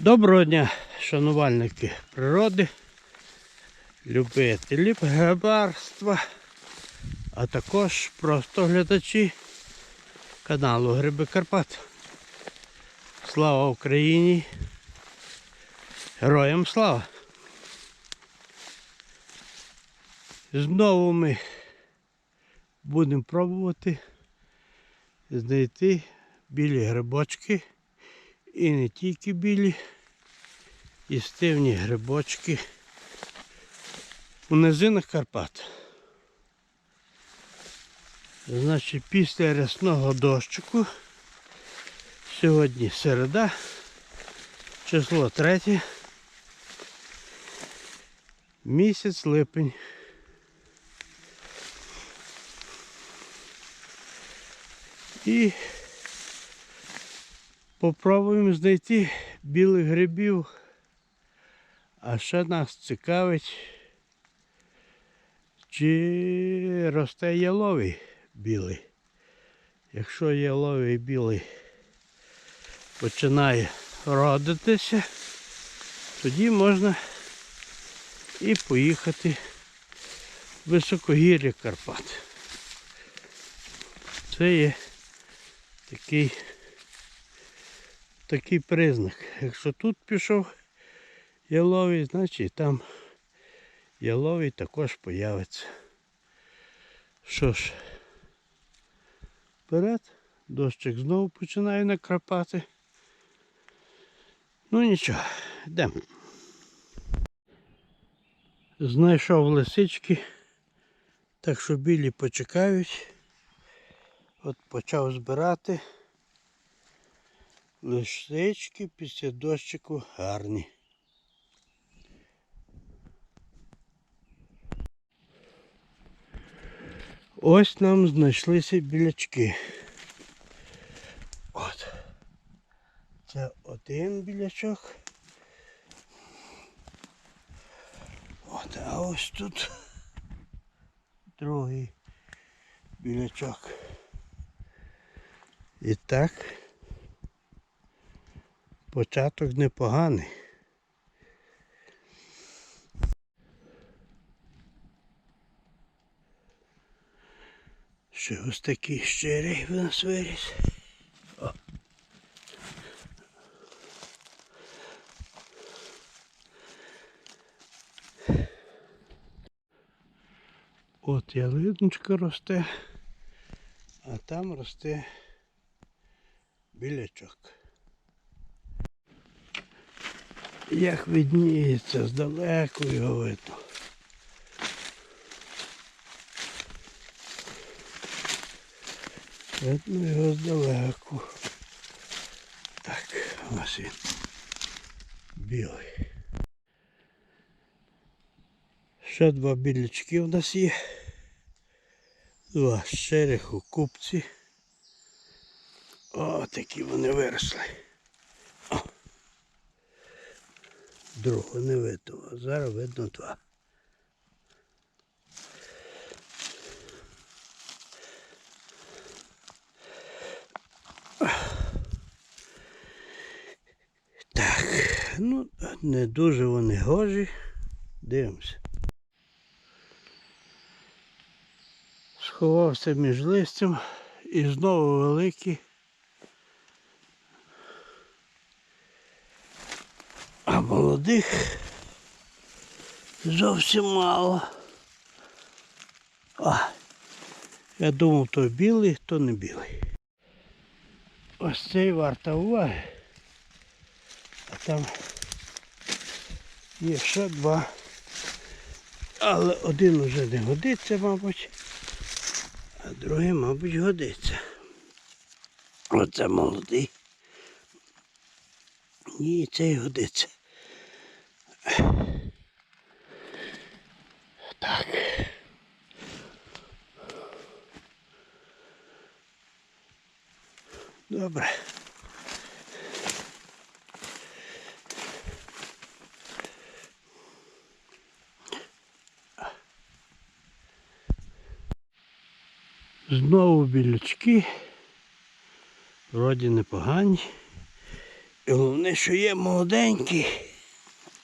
Доброго дня, шанувальники природи, любителі грибарства, а також просто глядачі каналу Гриби Карпат. Слава Україні! Героям слава! Знову ми будемо пробувати знайти білі грибочки. І не тільки білі, і стивні грибочки у низинах Карпат. Значить, після рясного дощику, сьогодні середа, число третє, місяць липень. І Попробуємо знайти білих грибів. А ще нас цікавить, чи росте яловий білий. Якщо яловий білий починає родитися, тоді можна і поїхати в високогір'я Карпат. Це є такий такий признак. Якщо тут пішов яловий, значить там яловий також появиться. Що ж, вперед, дощик знову починає накрапати. Ну нічого, йдемо. Знайшов лисички, так що білі почекають. От почав збирати. Лисички після дощику гарні. Ось нам знайшлися білячки. От. Це один білячок. От, а ось тут другий білячок. І так. Початок непоганий. Ще ось такий щирий в нас виріс. О. От ялиночка росте, а там росте білячок. Як видніється, здалеку його видно. Видно його здалеку. Так, ось він. Білий. Ще два білячки у нас є. Два щирих купці. О, такі вони виросли. Другого не видно, а зараз видно два. Так, ну не дуже вони гожі. Дивимося. Сховався між листям і знову великий. А молодих зовсім мало. А, я думав, то білий, то не білий. Ось цей варта уваги. А там є ще два. Але один уже не годиться, мабуть, а другий, мабуть, годиться. Оце молодий. Ні, цей годиться. Так. Добре. Знову білячки. Вроді непогані. І головне, що є молоденький.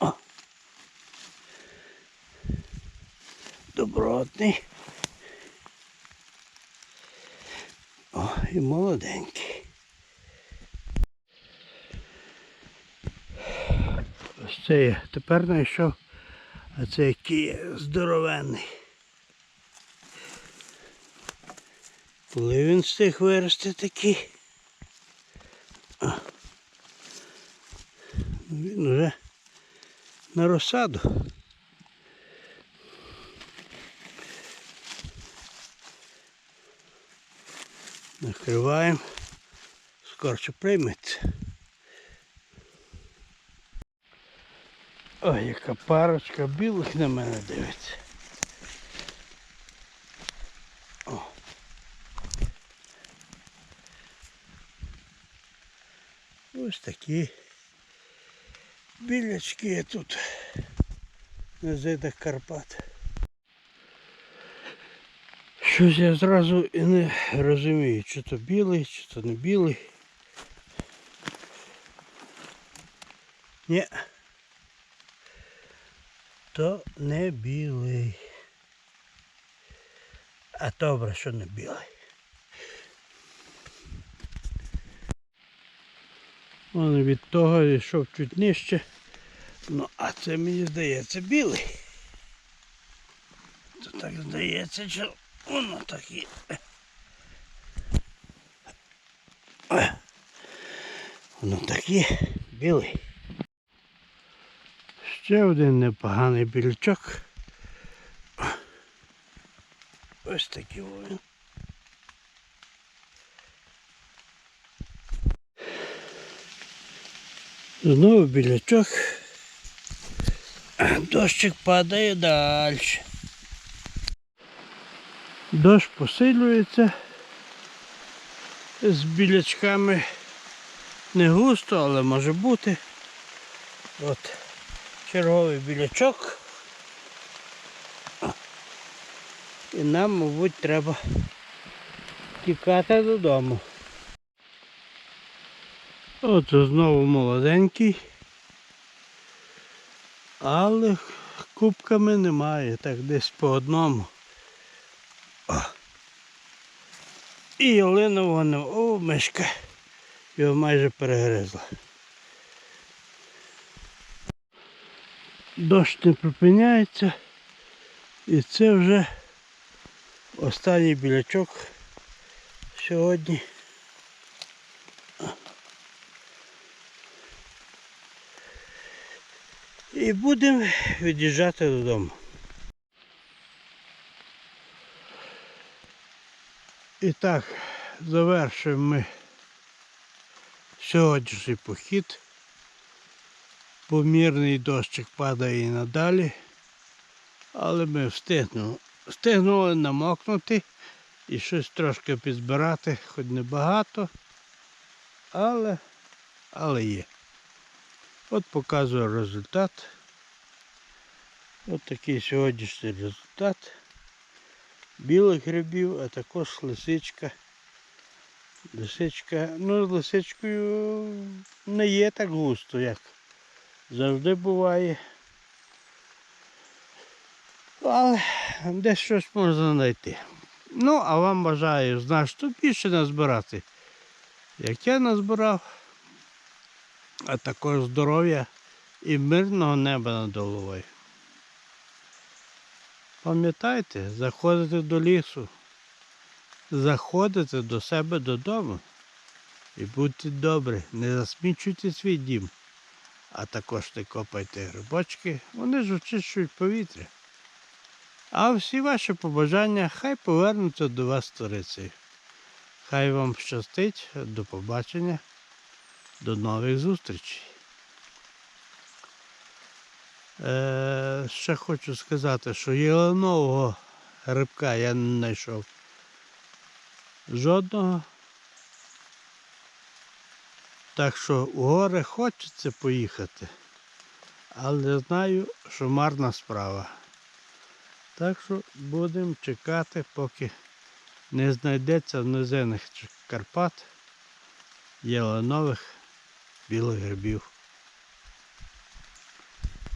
О. Добротний. О, і молоденький. Ось це я тепер знайшов, а це який здоровенний. Коли він встиг вирости такий. Ну, Він вже на розсаду. Накриваємо. Скорше прийметься. Ой, яка парочка білих на мене дивиться. Ось такі білячки тут на зидах Карпат. Щось я зразу і не розумію, чи то білий, чи то не білий. Ні. То не білий. А добре, що не білий. Він від того йшов чуть нижче. Ну, а це мені здається білий. То так здається, що воно так. Е. Воно так є білий. Ще один непоганий більчок. Ось такий він. Знову білячок. Дощик падає далі. Дощ посилюється. З білячками не густо, але може бути. От черговий білячок. І нам, мабуть, треба тікати додому. От знову молоденький. Але кубками немає, так десь по одному. О. І ялинового не... О, мишка. Його майже перегризла. Дощ не припиняється. І це вже останній білячок сьогодні. І будемо від'їжджати додому. І так, завершуємо ми сьогоднішній похід. Помірний дощик падає і надалі, але ми встигнули. Встигнули намокнути і щось трошки підзбирати, хоч не багато, але, але є. От показую результат. От такий сьогоднішній результат. Білих грибів, а також лисичка. Лисичка, ну з лисичкою не є так густо, як завжди буває. Але десь щось можна знайти. Ну, а вам бажаю значно більше назбирати, як я назбирав а також здоров'я і мирного неба над головою. Пам'ятайте, заходите до лісу, заходите до себе додому і будьте добрі, не засмічуйте свій дім, а також не копайте грибочки, вони ж очищують повітря. А всі ваші побажання хай повернуться до вас сторицею. Хай вам щастить, до побачення. До нових зустрічей. Е, ще хочу сказати, що єленового грибка я не знайшов. Жодного. Так що у гори хочеться поїхати, але знаю, що марна справа. Так що будемо чекати, поки не знайдеться в низинах Карпат єленових білих грибів.